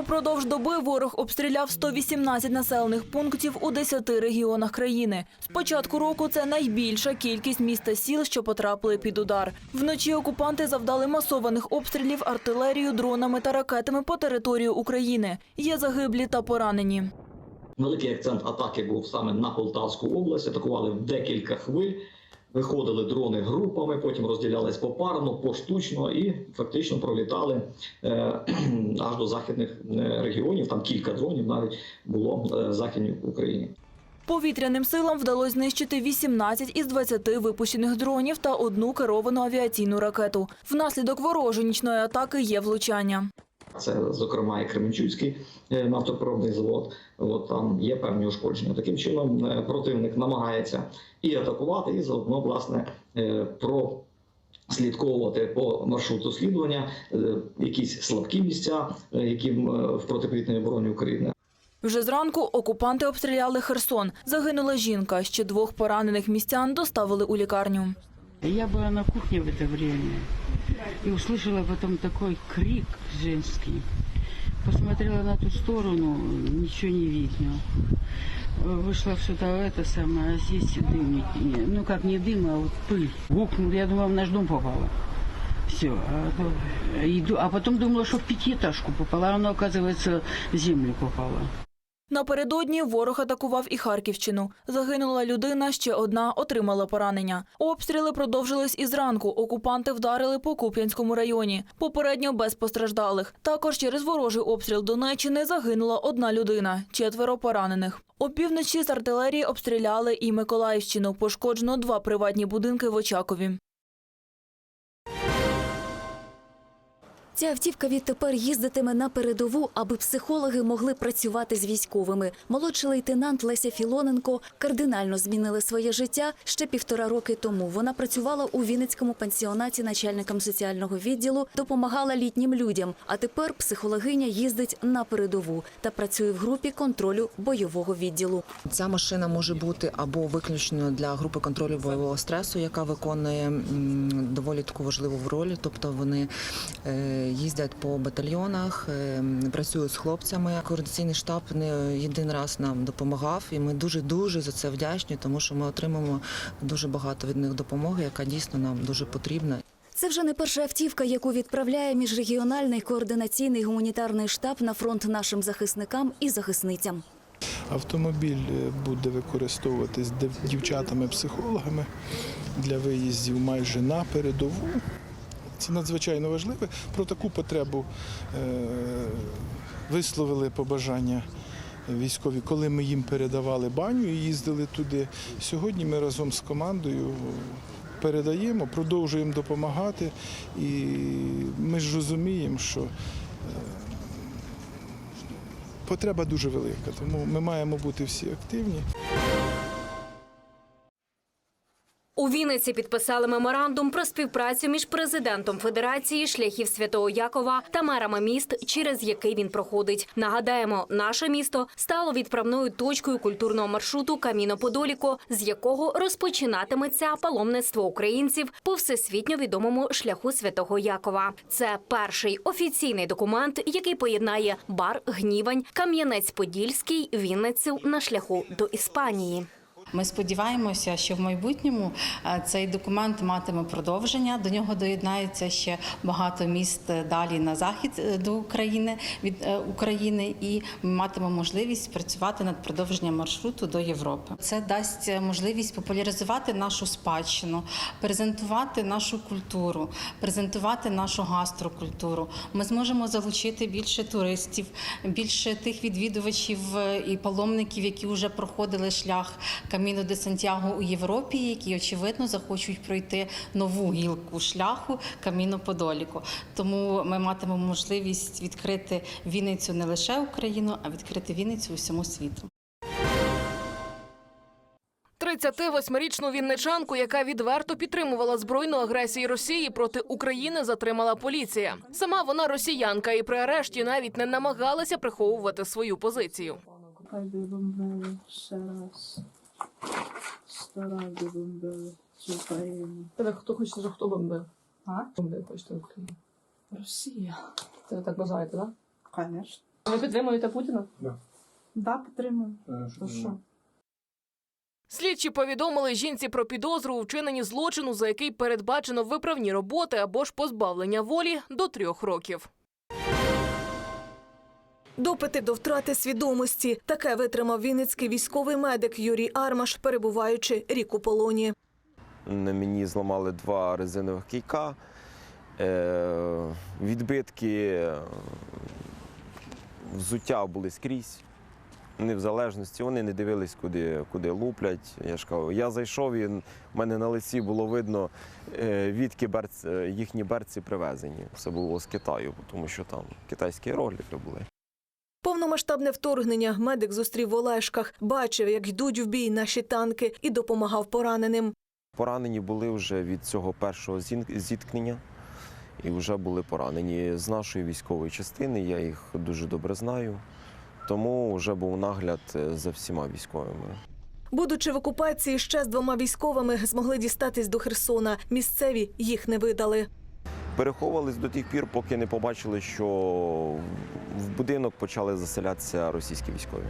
Упродовж доби ворог обстріляв 118 населених пунктів у 10 регіонах країни. З початку року це найбільша кількість міст та сіл, що потрапили під удар. Вночі окупанти завдали масованих обстрілів артилерією, дронами та ракетами по території України. Є загиблі та поранені. Великий акцент атаки був саме на Полтавську область. Атакували в декілька хвиль. Виходили дрони групами, потім розділялись попарно, поштучно і фактично пролітали е, аж до західних е, регіонів. Там кілька дронів навіть було е, в західній Україні. Повітряним силам вдалося знищити 18 із 20 випущених дронів та одну керовану авіаційну ракету. Внаслідок ворожої нічної атаки є влучання. Це, зокрема, і Кременчуцький е, нафтопереробний завод. От там є певні ушкодження. Таким чином, е, противник намагається і атакувати, і заодно власне е, прослідковувати по маршруту слідування якісь слабкі місця, які в протиповітряній обороні України. Вже зранку окупанти обстріляли Херсон. Загинула жінка. Ще двох поранених містян доставили у лікарню. Я была на кухне в это время и услышала потом такой крик женский. Посмотрела на ту сторону, ничего не видно. Вышла сюда это самое, а здесь дым, ну как не дым, а вот пыль. Гукнул, я думала, в наш дом попала. Все, а, иду, а потом думала, что в пятиэтажку попала, а оно, оказывается, в землю попало. Напередодні ворог атакував і Харківщину. Загинула людина, ще одна отримала поранення. Обстріли продовжились і зранку. Окупанти вдарили по Куп'янському районі. Попередньо без постраждалих. Також через ворожий обстріл Донеччини загинула одна людина, четверо поранених. Опівночі з артилерії обстріляли і Миколаївщину. Пошкоджено два приватні будинки в Очакові. Ця автівка відтепер їздитиме на передову, аби психологи могли працювати з військовими. Молодший лейтенант Леся Філоненко кардинально змінили своє життя ще півтора роки тому. Вона працювала у Вінницькому пансіонаті начальником соціального відділу, допомагала літнім людям. А тепер психологиня їздить на передову та працює в групі контролю бойового відділу. Ця машина може бути або виключно для групи контролю бойового стресу, яка виконує доволі таку важливу роль. Тобто вони е, їздять по батальйонах, е, працюють з хлопцями. Координаційний штаб не один раз нам допомагав, і ми дуже дуже за це вдячні, тому що ми отримуємо дуже багато від них допомоги, яка дійсно нам дуже потрібна. Це вже не перша автівка, яку відправляє міжрегіональний координаційний гуманітарний штаб на фронт нашим захисникам і захисницям. Автомобіль е, буде використовуватись дівчатами-психологами для виїздів майже на передову. Це надзвичайно важливо. Про таку потребу е, висловили побажання військові, коли ми їм передавали баню і їздили туди. Сьогодні ми разом з командою передаємо, продовжуємо допомагати. І ми ж розуміємо, що потреба дуже велика, тому ми маємо бути всі активні. Вінниці підписали меморандум про співпрацю між президентом Федерації шляхів Святого Якова та мерами міст, через який він проходить. Нагадаємо, наше місто стало відправною точкою культурного маршруту Каміно Подоліко, з якого розпочинатиметься паломництво українців по всесвітньо відомому шляху Святого Якова. Це перший офіційний документ, який поєднає бар Гнівань, Кам'янець-Подільський, Вінницю на шляху до Іспанії. Ми сподіваємося, що в майбутньому е, цей документ матиме продовження. До нього доєднається ще багато міст е, далі на захід е, до України від України, і ми матимемо можливість працювати над продовженням маршруту до Європи. Це дасть можливість популяризувати нашу спадщину, презентувати нашу культуру, презентувати нашу гастрокультуру. Ми зможемо залучити більше туристів, більше тих відвідувачів і паломників, які вже проходили шлях Каміно де Сантьяго у Європі, які очевидно захочуть пройти нову гілку шляху Каміно Подоліко. Тому ми матимемо можливість відкрити Вінницю не лише Україну, а відкрити Вінницю усьому світу. 38-річну вінничанку, яка відверто підтримувала збройну агресію Росії проти України, затримала поліція. Сама вона росіянка, і при арешті навіть не намагалася приховувати свою позицію. Хай ще раз. Разів бомбили цю. Тебе хто хоче, хто бомбив? А? Бомбив хочете Україну. Росія. Це ви так бажаєте, так? Конечно. Ви підтримуєте Путіна? Да, підтримую. То що? Слідчі повідомили жінці про підозру у вчиненні злочину, за який передбачено виправні роботи або ж позбавлення волі до трьох років. Допити до втрати свідомості. Таке витримав вінницький військовий медик Юрій Армаш, перебуваючи рік у полоні. На мені зламали два резинових кійка, е, відбитки е, взуття були скрізь. Не в залежності, вони не дивились, куди, куди луплять. Я ж кажу, я зайшов і в мене на лиці було видно, е, відки берц, е, їхні берці привезені. Це було з Китаю, тому що там китайські іерогліфи були. Повномасштабне вторгнення медик зустрів в Олешках, бачив, як йдуть в бій наші танки, і допомагав пораненим. Поранені були вже від цього першого зіткнення і вже були поранені з нашої військової частини. Я їх дуже добре знаю, тому вже був нагляд е, за всіма військовими. Будучи в окупації, ще з двома військовими змогли дістатись до Херсона. Місцеві їх не видали. Переховувались до тих пір, поки не побачили, що в будинок почали заселятися російські військові.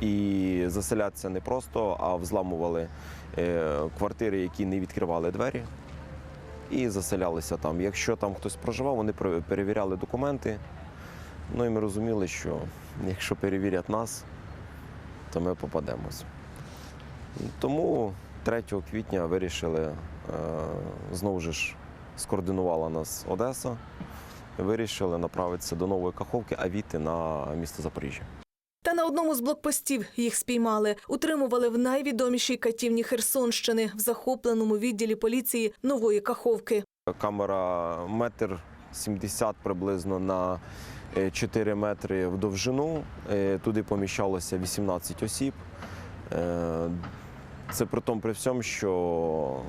І заселятися не просто, а взламували е, квартири, які не відкривали двері, і заселялися там. Якщо там хтось проживав, вони перевіряли документи. Ну і ми розуміли, що якщо перевірять нас, то ми попадемось. Тому 3 квітня вирішили е, знову ж скоординувала нас Одеса. Вирішили направитися до Нової Каховки, а війти на місто Запоріжжя. Та на одному з блокпостів їх спіймали. Утримували в найвідомішій катівні Херсонщини в захопленому відділі поліції Нової Каховки. Камера метр 70 приблизно на е, 4 метри в довжину. Е, Туди поміщалося 18 осіб. Е, Це при тому при всьому, що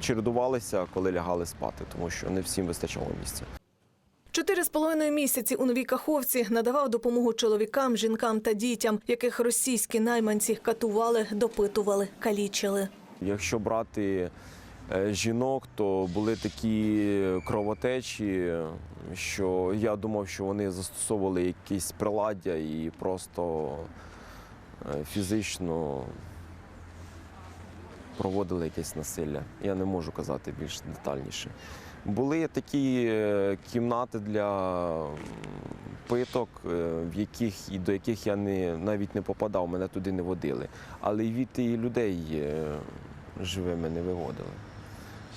чередувалися, коли лягали спати, тому що не всім вистачало місця. Чотири з половиною місяці у Новій Каховці надавав допомогу чоловікам, жінкам та дітям, яких російські найманці катували, допитували, калічили. Якщо брати е, жінок, то були такі кровотечі, що я думав, що вони застосовували якісь приладдя і просто е, фізично проводили якесь насилля. Я не можу казати більш детальніше. Були такі е, кімнати для питок, е, в яких і до яких я не навіть не попадав, мене туди не водили. Але від і людей е, живими не виводили.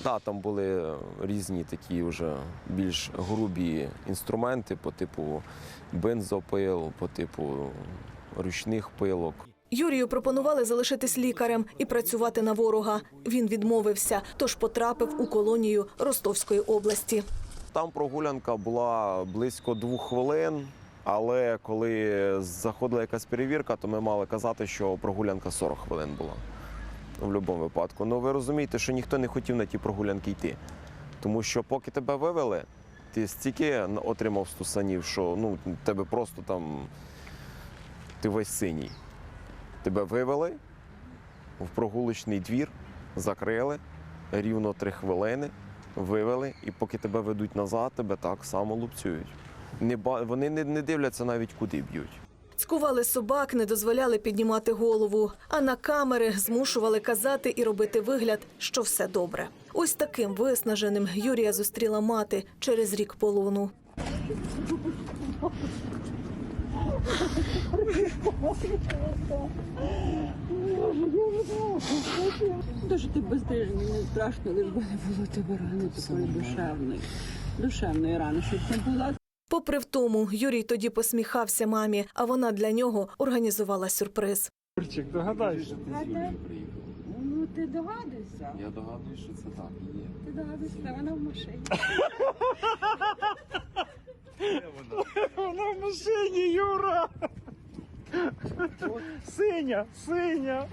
Да, там були різні такі вже більш грубі інструменти по типу бензопил, по типу ручних пилок. Юрію пропонували залишитись лікарем і працювати на ворога. Він відмовився, тож потрапив у колонію Ростовської області. Там прогулянка була близько двох хвилин, але коли заходила якась перевірка, то ми мали казати, що прогулянка 40 хвилин була в будь-якому випадку. Ну ви розумієте, що ніхто не хотів на ті прогулянки йти. Тому що поки тебе вивели, ти стільки отримав стусанів, що ну, тебе просто там ти весь синій. Тебе вивели в прогулочний двір, закрили рівно три хвилини вивели, і поки тебе ведуть назад, тебе так само лупцюють. Не. Вони не, не дивляться навіть куди б'ють. Цькували собак, не дозволяли піднімати голову, а на камери змушували казати і робити вигляд, що все добре. Ось таким виснаженим Юрія зустріла мати через рік полону. Дуже ти бездежний, мені страшно, лиш би не було тебе рани такої душевної. Душевної рани, щоб не була. Попри в тому, Юрій тоді посміхався мамі, а вона для нього організувала сюрприз. Ну ти догадуєшся? Я догадуюсь, що це так і є. Ти догадуєшся, вона в машині. Вона в машині, Юра! Синя, синя!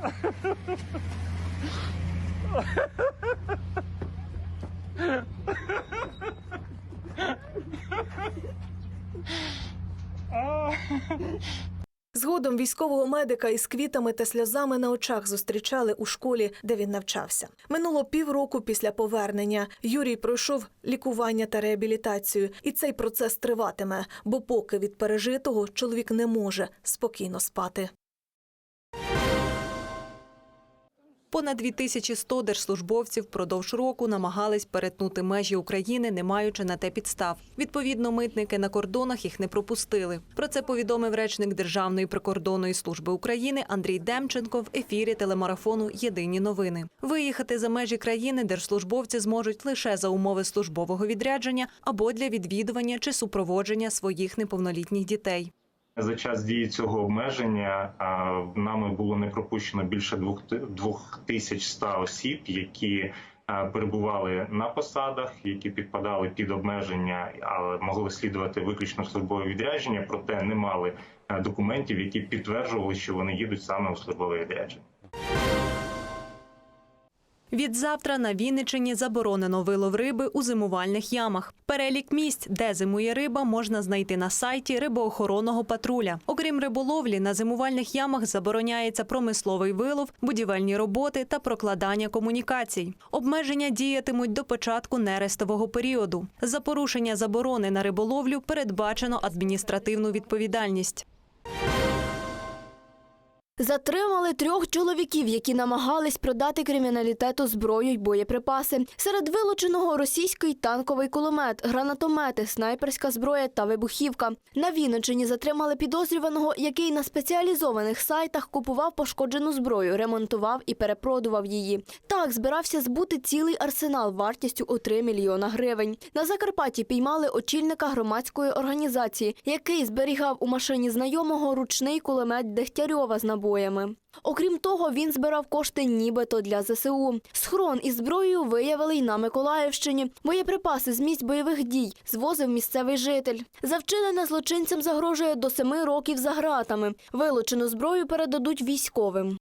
Згодом військового медика із квітами та сльозами на очах зустрічали у школі, де він навчався. Минуло півроку після повернення. Юрій пройшов лікування та реабілітацію, і цей процес триватиме, бо поки від пережитого чоловік не може спокійно спати. Понад 2100 держслужбовців впродовж року намагались перетнути межі України, не маючи на те підстав. Відповідно, митники на кордонах їх не пропустили. Про це повідомив речник Державної прикордонної служби України Андрій Демченко в ефірі телемарафону Єдині новини. Виїхати за межі країни держслужбовці зможуть лише за умови службового відрядження або для відвідування чи супроводження своїх неповнолітніх дітей. За час дії цього обмеження нами було не пропущено більше двох ти- 2100 осіб, які перебували на посадах, які підпадали під обмеження, але могли слідувати виключно службове відрядження, проте не мали документів, які підтверджували, що вони їдуть саме у службове відрядження. Відзавтра на Вінничині заборонено вилов риби у зимувальних ямах. Перелік місць, де зимує риба, можна знайти на сайті рибоохоронного патруля. Окрім риболовлі, на зимувальних ямах забороняється промисловий вилов, будівельні роботи та прокладання комунікацій. Обмеження діятимуть до початку нерестового періоду. За порушення заборони на риболовлю передбачено адміністративну відповідальність. Затримали трьох чоловіків, які намагались продати криміналітету зброю й боєприпаси. Серед вилученого російський танковий кулемет, гранатомети, снайперська зброя та вибухівка. На Вінниччині затримали підозрюваного, який на спеціалізованих сайтах купував пошкоджену зброю, ремонтував і перепродував її. Так збирався збути цілий арсенал вартістю у 3 мільйона гривень. На Закарпатті піймали очільника громадської організації, який зберігав у машині знайомого ручний кулемет Дегтярьова з набоями. Окрім того, він збирав кошти нібито для ЗСУ. Схрон із зброєю виявили й на Миколаївщині. Боєприпаси з місць бойових дій звозив місцевий житель. За вчинене злочинцям загрожує до семи років за ґратами. Вилучену зброю передадуть військовим.